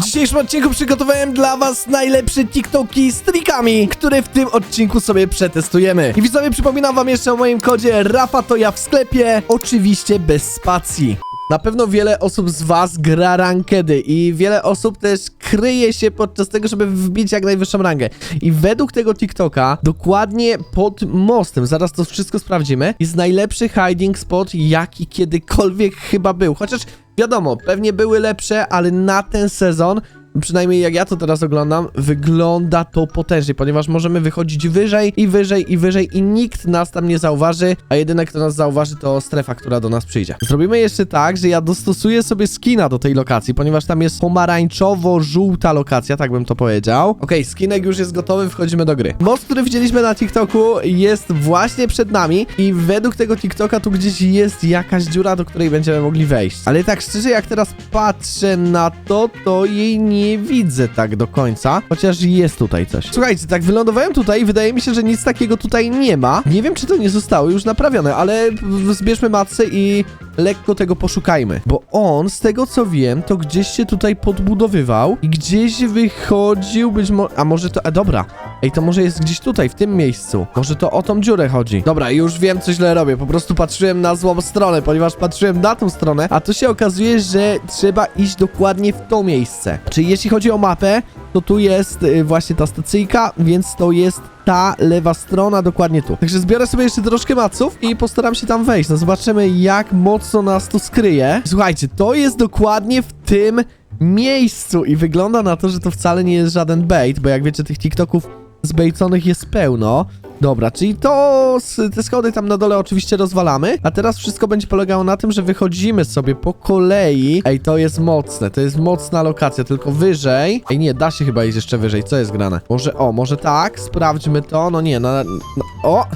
W dzisiejszym odcinku przygotowałem dla was najlepsze TikToki z trikami, które w tym odcinku sobie przetestujemy. I widzowie, przypominam wam jeszcze o moim kodzie Rafa to ja w sklepie, oczywiście bez spacji. Na pewno wiele osób z was gra rankedy i wiele osób też kryje się podczas tego, żeby wbić jak najwyższą rangę. I według tego TikToka, dokładnie pod mostem, zaraz to wszystko sprawdzimy, jest najlepszy hiding spot, jaki kiedykolwiek chyba był. Chociaż wiadomo, pewnie były lepsze, ale na ten sezon przynajmniej jak ja to teraz oglądam, wygląda to potężnie, ponieważ możemy wychodzić wyżej i wyżej i wyżej i nikt nas tam nie zauważy, a jedyne kto nas zauważy to strefa, która do nas przyjdzie. Zrobimy jeszcze tak, że ja dostosuję sobie skina do tej lokacji, ponieważ tam jest pomarańczowo-żółta lokacja, tak bym to powiedział. Okej, skinek już jest gotowy, wchodzimy do gry. Most, który widzieliśmy na TikToku jest właśnie przed nami i według tego TikToka tu gdzieś jest jakaś dziura, do której będziemy mogli wejść. Ale tak szczerze, jak teraz patrzę na to, to jej nie widzę tak do końca, chociaż jest tutaj coś. Słuchajcie, tak wylądowałem tutaj i wydaje mi się, że nic takiego tutaj nie ma. Nie wiem, czy to nie zostało już naprawione, ale zbierzmy matce i lekko tego poszukajmy. Bo on, z tego co wiem, to gdzieś się tutaj podbudowywał i gdzieś wychodził być może... A może to... A dobra. Ej, to może jest gdzieś tutaj, w tym miejscu. Może to o tą dziurę chodzi. Dobra, już wiem, co źle robię. Po prostu patrzyłem na złą stronę, ponieważ patrzyłem na tą stronę, a tu się okazuje, że trzeba iść dokładnie w to miejsce. Czyli jeśli chodzi o mapę, to tu jest y, właśnie ta stacyjka, więc to jest ta lewa strona dokładnie tu. Także zbiorę sobie jeszcze troszkę maców i postaram się tam wejść. No zobaczymy, jak mocno nas tu skryje. Słuchajcie, to jest dokładnie w tym miejscu i wygląda na to, że to wcale nie jest żaden bait, bo jak wiecie, tych TikToków zbejconych jest pełno. Dobra, czyli to te schody tam na dole oczywiście rozwalamy, a teraz wszystko będzie polegało na tym, że wychodzimy sobie po kolei. Ej, to jest mocne, to jest mocna lokacja, tylko wyżej. Ej, nie, da się chyba iść jeszcze wyżej, co jest grane? Może, o, może tak, sprawdźmy to, no nie, no, no o,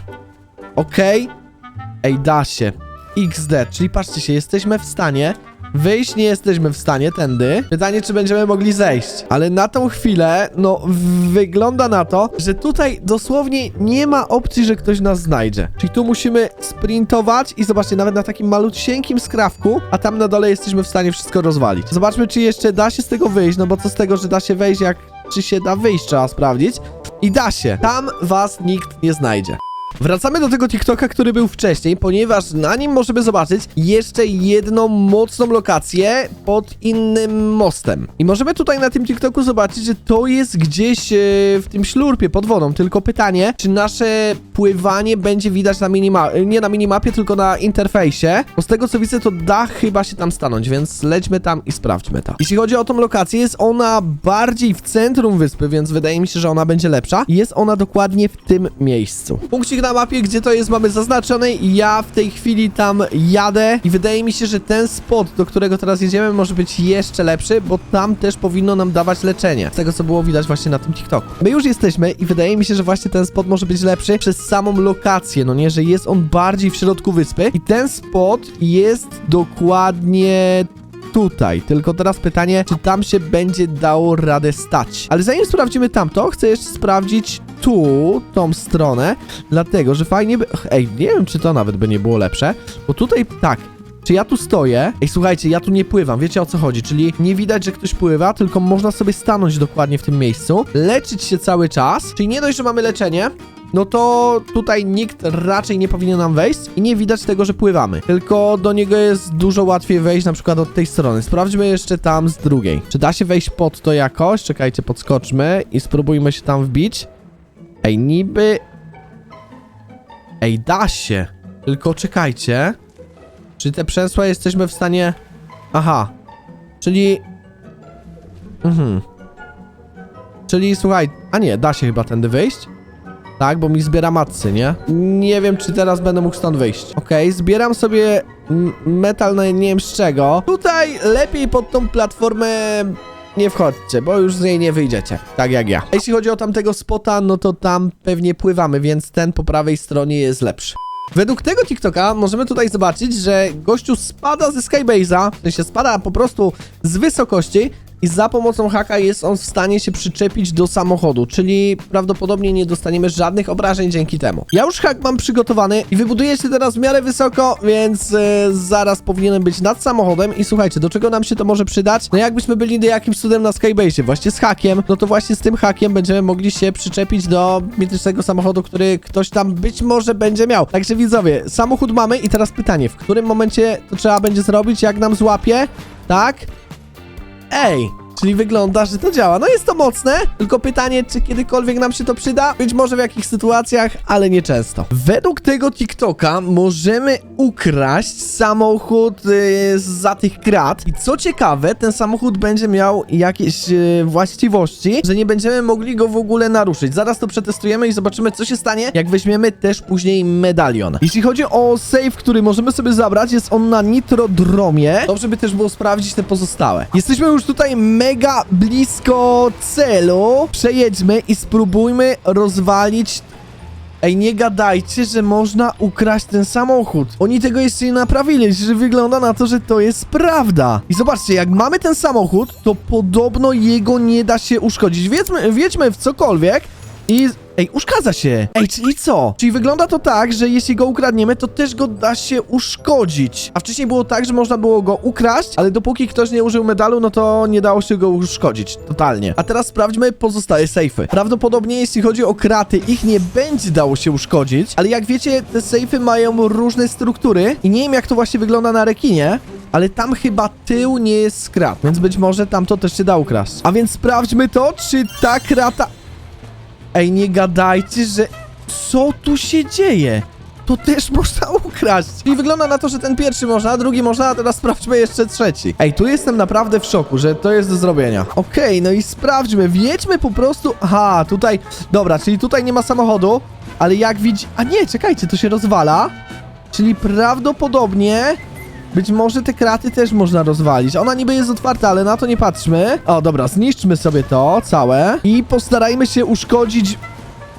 okej. Ej, da się. XD, czyli patrzcie się, jesteśmy w stanie Wyjść nie jesteśmy w stanie tędy. Pytanie, czy będziemy mogli zejść. Ale na tą chwilę, no, wygląda na to, że tutaj dosłownie nie ma opcji, że ktoś nas znajdzie. Czyli tu musimy sprintować i zobaczcie, nawet na takim malutsieńkim skrawku, a tam na dole jesteśmy w stanie wszystko rozwalić. Zobaczmy, czy jeszcze da się z tego wyjść, no bo co z tego, że da się wejść, jak czy się da wyjść, trzeba sprawdzić. I da się. Tam was nikt nie znajdzie. Wracamy do tego TikToka, który był wcześniej, ponieważ na nim możemy zobaczyć jeszcze jedną mocną lokację pod innym mostem. I możemy tutaj na tym TikToku zobaczyć, że to jest gdzieś e, w tym ślurpie pod wodą. Tylko pytanie, czy nasze pływanie będzie widać na minimapie, nie na minimapie, tylko na interfejsie. Bo z tego co widzę, to da chyba się tam stanąć, więc lećmy tam i sprawdźmy to. Jeśli chodzi o tą lokację, jest ona bardziej w centrum wyspy, więc wydaje mi się, że ona będzie lepsza. Jest ona dokładnie w tym miejscu. Punkcik na mapie, gdzie to jest, mamy zaznaczony i ja w tej chwili tam jadę i wydaje mi się, że ten spot, do którego teraz jedziemy, może być jeszcze lepszy, bo tam też powinno nam dawać leczenie. Z tego, co było widać właśnie na tym TikToku. My już jesteśmy i wydaje mi się, że właśnie ten spot może być lepszy przez samą lokację, no nie, że jest on bardziej w środku wyspy i ten spot jest dokładnie tutaj. Tylko teraz pytanie, czy tam się będzie dało radę stać. Ale zanim sprawdzimy tamto, chcę jeszcze sprawdzić tu, tą stronę, dlatego, że fajnie by... Ej, nie wiem, czy to nawet by nie było lepsze, bo tutaj, tak, czy ja tu stoję? Ej, słuchajcie, ja tu nie pływam, wiecie o co chodzi, czyli nie widać, że ktoś pływa, tylko można sobie stanąć dokładnie w tym miejscu, leczyć się cały czas, czyli nie dość, że mamy leczenie, no to tutaj nikt raczej nie powinien nam wejść i nie widać tego, że pływamy. Tylko do niego jest dużo łatwiej wejść na przykład od tej strony. Sprawdźmy jeszcze tam z drugiej. Czy da się wejść pod to jakoś? Czekajcie, podskoczmy i spróbujmy się tam wbić. Ej, niby... Ej, da się. Tylko czekajcie. Czy te przęsła jesteśmy w stanie... Aha. Czyli... Mhm. Czyli słuchaj... A nie, da się chyba tędy wyjść? Tak, bo mi zbiera matcy, nie? Nie wiem, czy teraz będę mógł stąd wyjść. Okej, zbieram sobie metal, no nie wiem z czego. Tutaj lepiej pod tą platformę nie wchodźcie, bo już z niej nie wyjdziecie. Tak jak ja. Jeśli chodzi o tamtego spota, no to tam pewnie pływamy, więc ten po prawej stronie jest lepszy. Według tego TikToka możemy tutaj zobaczyć, że gościu spada ze Skybase'a, w sensie spada po prostu z wysokości, i za pomocą haka jest on w stanie się przyczepić do samochodu, czyli prawdopodobnie nie dostaniemy żadnych obrażeń dzięki temu. Ja już hak mam przygotowany i wybuduję się teraz w miarę wysoko, więc e, zaraz powinienem być nad samochodem i słuchajcie, do czego nam się to może przydać? No jakbyśmy byli do jakimś cudem na Skybase, właśnie z hakiem, no to właśnie z tym hakiem będziemy mogli się przyczepić do mitycznego samochodu, który ktoś tam być może będzie miał. Także widzowie, samochód mamy i teraz pytanie, w którym momencie to trzeba będzie zrobić, jak nam złapie? Tak? Ej, czyli wygląda, że to działa. No jest to mocne, tylko pytanie, czy kiedykolwiek nam się to przyda? Być może w jakich sytuacjach, ale nie często. Według tego TikToka możemy ukraść samochód yy, za tych krat i co ciekawe, ten samochód będzie miał jakieś yy, właściwości, że nie będziemy mogli go w ogóle naruszyć. Zaraz to przetestujemy i zobaczymy, co się stanie, jak weźmiemy też później medalion. Jeśli chodzi o save, który możemy sobie zabrać, jest on na Nitrodromie. Dobrze by też było sprawdzić te pozostałe. Jesteśmy już tutaj mega blisko celu. Przejedźmy i spróbujmy rozwalić Ej, nie gadajcie, że można ukraść ten samochód. Oni tego jeszcze nie naprawili, że wygląda na to, że to jest prawda. I zobaczcie, jak mamy ten samochód, to podobno jego nie da się uszkodzić. Wiedźmy, wiedźmy w cokolwiek i... Ej, uszkadza się. Ej, czyli co? Czyli wygląda to tak, że jeśli go ukradniemy, to też go da się uszkodzić. A wcześniej było tak, że można było go ukraść, ale dopóki ktoś nie użył medalu, no to nie dało się go uszkodzić. Totalnie. A teraz sprawdźmy pozostałe sejfy. Prawdopodobnie jeśli chodzi o kraty, ich nie będzie dało się uszkodzić, ale jak wiecie, te sejfy mają różne struktury i nie wiem jak to właśnie wygląda na rekinie, ale tam chyba tył nie jest z krat, więc być może tam to też się da ukraść. A więc sprawdźmy to, czy ta krata... Ej, nie gadajcie, że... Co tu się dzieje? To też można ukraść. I wygląda na to, że ten pierwszy można, drugi można, a teraz sprawdźmy jeszcze trzeci. Ej, tu jestem naprawdę w szoku, że to jest do zrobienia. Okej, no i sprawdźmy. Wjedźmy po prostu... Aha, tutaj... Dobra, czyli tutaj nie ma samochodu, ale jak widzi... A nie, czekajcie, to się rozwala. Czyli prawdopodobnie... Być może te kraty też można rozwalić. Ona niby jest otwarta, ale na to nie patrzmy. O, dobra, zniszczmy sobie to całe. I postarajmy się uszkodzić...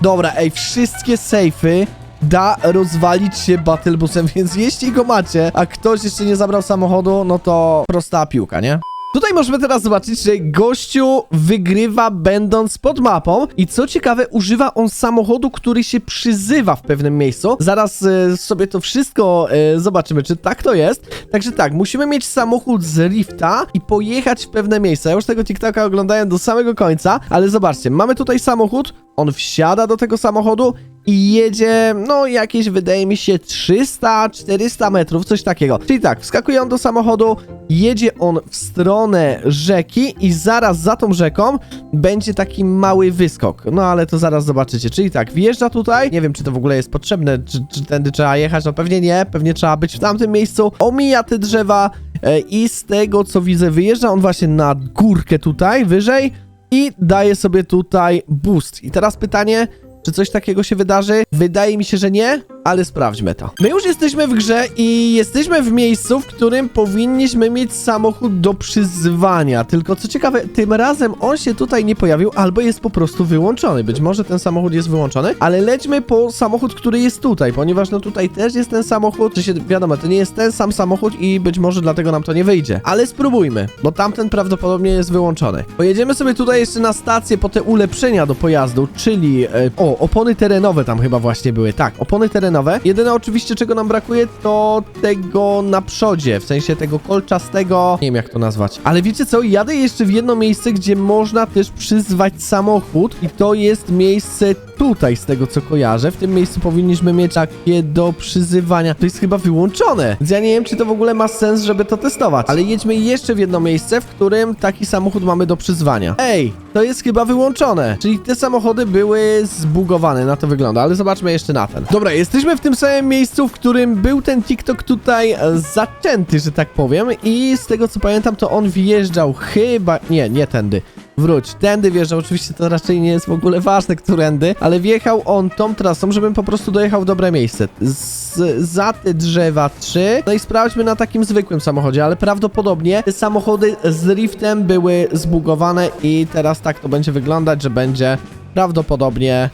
Dobra, ej, wszystkie sejfy da rozwalić się Battlebusem, więc jeśli go macie, a ktoś jeszcze nie zabrał samochodu, no to prosta piłka, nie? Tutaj możemy teraz zobaczyć, że gościu wygrywa będąc pod mapą i co ciekawe, używa on samochodu, który się przyzywa w pewnym miejscu. Zaraz e, sobie to wszystko e, zobaczymy, czy tak to jest. Także tak, musimy mieć samochód z Rifta i pojechać w pewne miejsce. Ja już tego TikToka oglądałem do samego końca, ale zobaczcie, mamy tutaj samochód, on wsiada do tego samochodu i jedzie, no jakieś wydaje mi się 300-400 metrów, coś takiego. Czyli tak, wskakuje on do samochodu, jedzie on w stronę rzeki i zaraz za tą rzeką będzie taki mały wyskok. No ale to zaraz zobaczycie. Czyli tak, wjeżdża tutaj, nie wiem czy to w ogóle jest potrzebne, czy, czy tędy trzeba jechać, no pewnie nie, pewnie trzeba być w tamtym miejscu, omija te drzewa e, i z tego co widzę wyjeżdża on właśnie na górkę tutaj, wyżej i daje sobie tutaj boost. I teraz pytanie, czy coś takiego się wydarzy? Wydaje mi się, że nie, ale sprawdźmy to. My już jesteśmy w grze i jesteśmy w miejscu, w którym powinniśmy mieć samochód do przyzwania. Tylko co ciekawe, tym razem on się tutaj nie pojawił, albo jest po prostu wyłączony. Być może ten samochód jest wyłączony, ale lećmy po samochód, który jest tutaj, ponieważ no tutaj też jest ten samochód. Czy się wiadomo, to nie jest ten sam samochód i być może dlatego nam to nie wyjdzie. Ale spróbujmy, bo tamten prawdopodobnie jest wyłączony. Pojedziemy sobie tutaj jeszcze na stację po te ulepszenia do pojazdu, czyli... E, o, opony terenowe tam chyba właśnie były. Tak, opony terenowe. Jedyne oczywiście, czego nam brakuje, to tego na przodzie, w sensie tego kolczastego, nie wiem jak to nazwać. Ale wiecie co, jadę jeszcze w jedno miejsce, gdzie można też przyzwać samochód i to jest miejsce tutaj, z tego co kojarzę. W tym miejscu powinniśmy mieć takie do przyzywania. To jest chyba wyłączone, więc ja nie wiem, czy to w ogóle ma sens, żeby to testować. Ale jedźmy jeszcze w jedno miejsce, w którym taki samochód mamy do przyzwania. Ej, to jest chyba wyłączone. Czyli te samochody były zbugowane, na to wygląda, ale zobaczmy jeszcze na ten. Dobra, jesteśmy w tym samym miejscu, w którym był ten TikTok tutaj e, zaczęty, że tak powiem. I z tego co pamiętam, to on wjeżdżał chyba... Nie, nie tędy. Wróć, tędy wjeżdżał, oczywiście to raczej nie jest w ogóle ważne, którędy, ale wjechał on tą trasą, żebym po prostu dojechał w dobre miejsce. Z, za te drzewa trzy, no i sprawdźmy na takim zwykłym samochodzie, ale prawdopodobnie te samochody z Riftem były zbugowane i teraz tak to będzie wyglądać, że będzie prawdopodobnie,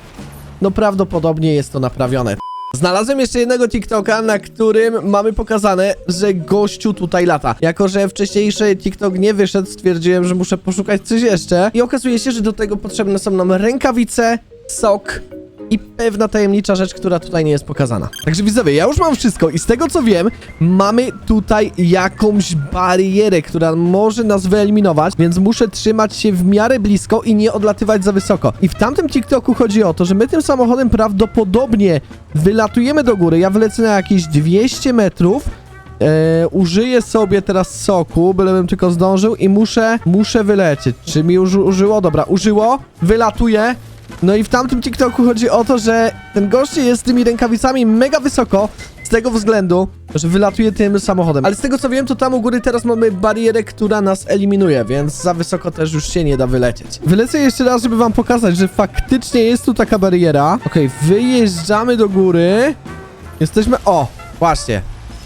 no prawdopodobnie jest to naprawione. Znalazłem jeszcze jednego TikToka, na którym mamy pokazane, że gościu tutaj lata. Jako, że wcześniejszy TikTok nie wyszedł, stwierdziłem, że muszę poszukać coś jeszcze. I okazuje się, że do tego potrzebne są nam rękawice, sok i pewna tajemnicza rzecz, która tutaj nie jest pokazana. Także widzowie, ja już mam wszystko i z tego co wiem, mamy tutaj jakąś barierę, która może nas wyeliminować, więc muszę trzymać się w miarę blisko i nie odlatywać za wysoko. I w tamtym TikToku chodzi o to, że my tym samochodem prawdopodobnie wylatujemy do góry, ja wylecę na jakieś 200 metrów, E, użyję sobie teraz soku, bylebym tylko zdążył i muszę, muszę wylecieć. Czy mi już użyło? Dobra, użyło, wylatuję. No i w tamtym TikToku chodzi o to, że ten gość jest z tymi rękawicami mega wysoko, z tego względu, że wylatuje tym samochodem. Ale z tego co wiem, to tam u góry teraz mamy barierę, która nas eliminuje, więc za wysoko też już się nie da wylecieć. Wylecę jeszcze raz, żeby wam pokazać, że faktycznie jest tu taka bariera. Okej, wyjeżdżamy do góry. Jesteśmy... O, właśnie.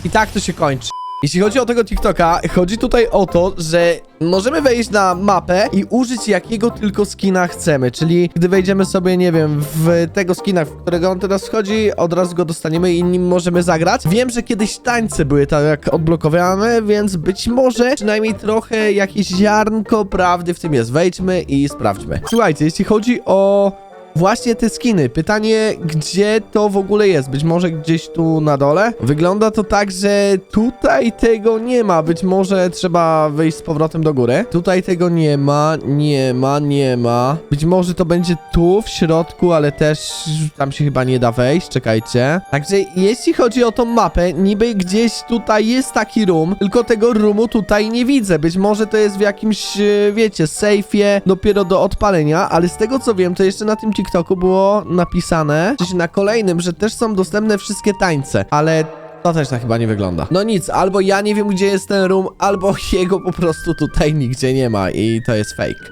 I tak to się kończy. Jeśli chodzi o tego TikToka, chodzi tutaj o to, że możemy wejść na mapę i użyć jakiego tylko skina chcemy, czyli gdy wejdziemy sobie, nie wiem, w tego skina, w którego on teraz wchodzi, od razu go dostaniemy i nim możemy zagrać. Wiem, że kiedyś tańce były tak odblokowane, więc być może przynajmniej trochę jakieś ziarnko prawdy w tym jest. Wejdźmy i sprawdźmy. Słuchajcie, jeśli chodzi o Właśnie te skiny. Pytanie, gdzie to w ogóle jest? Być może gdzieś tu na dole? Wygląda to tak, że tutaj tego nie ma. Być może trzeba wyjść z powrotem do góry. Tutaj tego nie ma, nie ma, nie ma. Być może to będzie tu w środku, ale też tam się chyba nie da wejść. Czekajcie. Także jeśli chodzi o tą mapę, niby gdzieś tutaj jest taki room, tylko tego roomu tutaj nie widzę. Być może to jest w jakimś, e, wiecie, sejfie dopiero do odpalenia, ale z tego co wiem, to jeszcze na tym TikToku było napisane, czy na kolejnym, że też są dostępne wszystkie tańce, ale to też tak chyba nie wygląda. No nic, albo ja nie wiem, gdzie jest ten room, albo jego po prostu tutaj nigdzie nie ma i to jest fake.